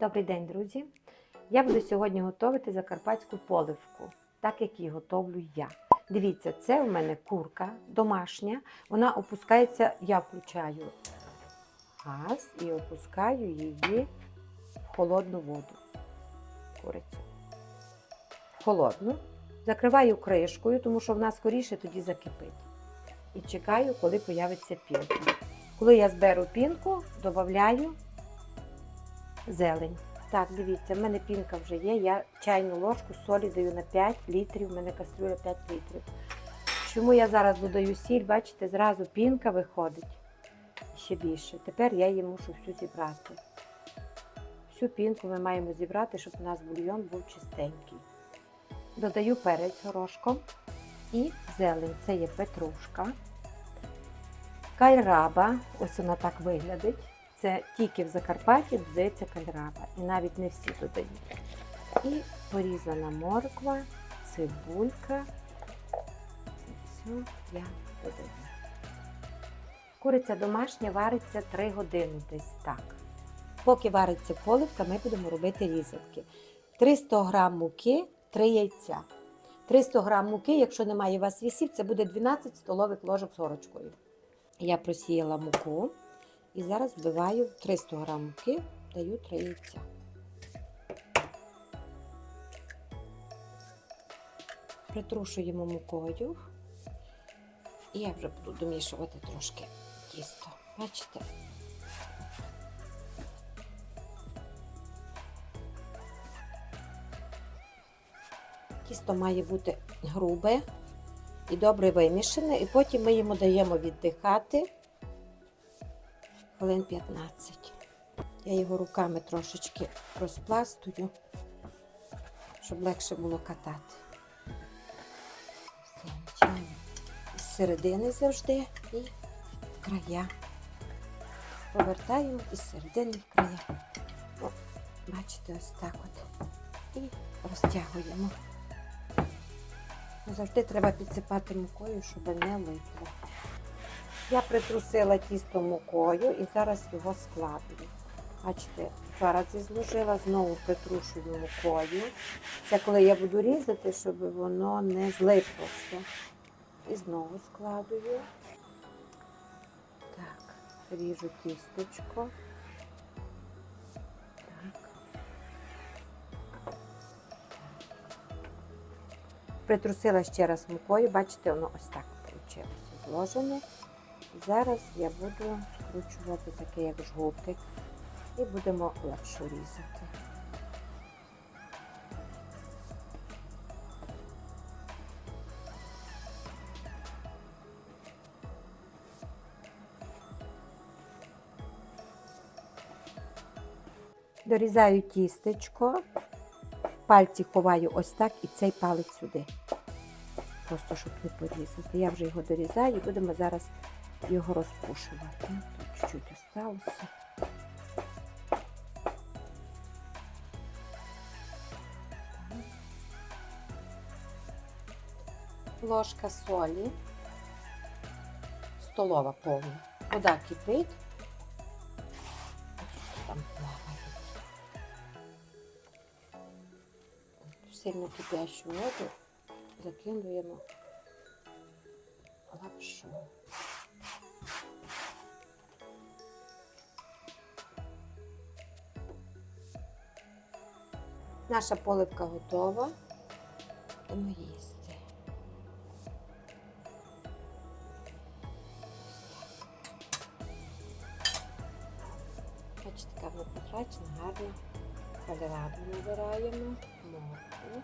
Добрий день, друзі! Я буду сьогодні готувати закарпатську поливку, так як її готовлю я. Дивіться, це у мене курка домашня. Вона опускається, я включаю газ і опускаю її в холодну воду. Курицю. Холодну. Закриваю кришкою, тому що вона скоріше тоді закипить. І чекаю, коли появиться пінка. Коли я зберу пінку, додаю зелень. Так, дивіться, в мене пінка вже є. Я чайну ложку солі даю на 5 літрів, в мене кастрюля 5 літрів. Чому я зараз додаю сіль, бачите, зразу пінка виходить ще більше. Тепер я її мушу всю зібрати. Всю пінку ми маємо зібрати, щоб у нас бульйон був чистенький. Додаю перець горошком і зелень. Це є петрушка, кальраба, ось вона так виглядить. Це тільки в Закарпатті додається кальраба. І навіть не всі додають. І порізана морква, цибулька. Все я додаю. Куриця домашня вариться 3 години десь так. Поки вариться поливка, ми будемо робити різанки. 300 г муки, 3 яйця. 300 г муки, якщо немає у вас вісів, це буде 12 столових ложок з горочкою. Я просіяла муку. І зараз вбиваю 300 г муки, даю 3 яйця. Притрушуємо мукою. І я вже буду домішувати трошки тісто. Бачите? Тісто має бути грубе і добре вимішане, і потім ми йому даємо віддихати хвилин 15. Я його руками трошечки розпластую, щоб легше було катати. З середини завжди і в края. Повертаємо із середини в края. О, бачите, ось так от. І розтягуємо. Завжди треба підсипати мукою, щоб не липло. Я притрусила тісто мукою і зараз його складую. Бачите, два рази зложила, знову притрушую мукою. Це коли я буду різати, щоб воно не злиплося. І знову складую. Так, ріжу тісточко. Притрусила ще раз мукою, бачите, воно ось так вийшло зложене. Зараз я буду скручувати таке, як жгутик, і будемо лапшу різати. Дорізаю тістечко, пальці ховаю ось так і цей палець сюди. Просто щоб не порізати. Я вже його дорізаю і будемо зараз його розпушувати. Тут чуть-чуть осталося. Ложка солі, столова повна. Вода кипить. Там. Сильно кипящу воду закидуємо лапшу. Наша поливка готова. Будемо їсти. Бачите, така вона потрачена, гарна. Кольораду набираємо, моркву.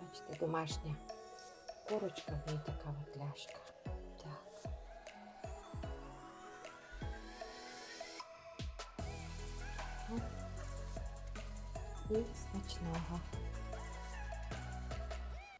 Бачите, домашня курочка, ній така от ляшка. І смачного.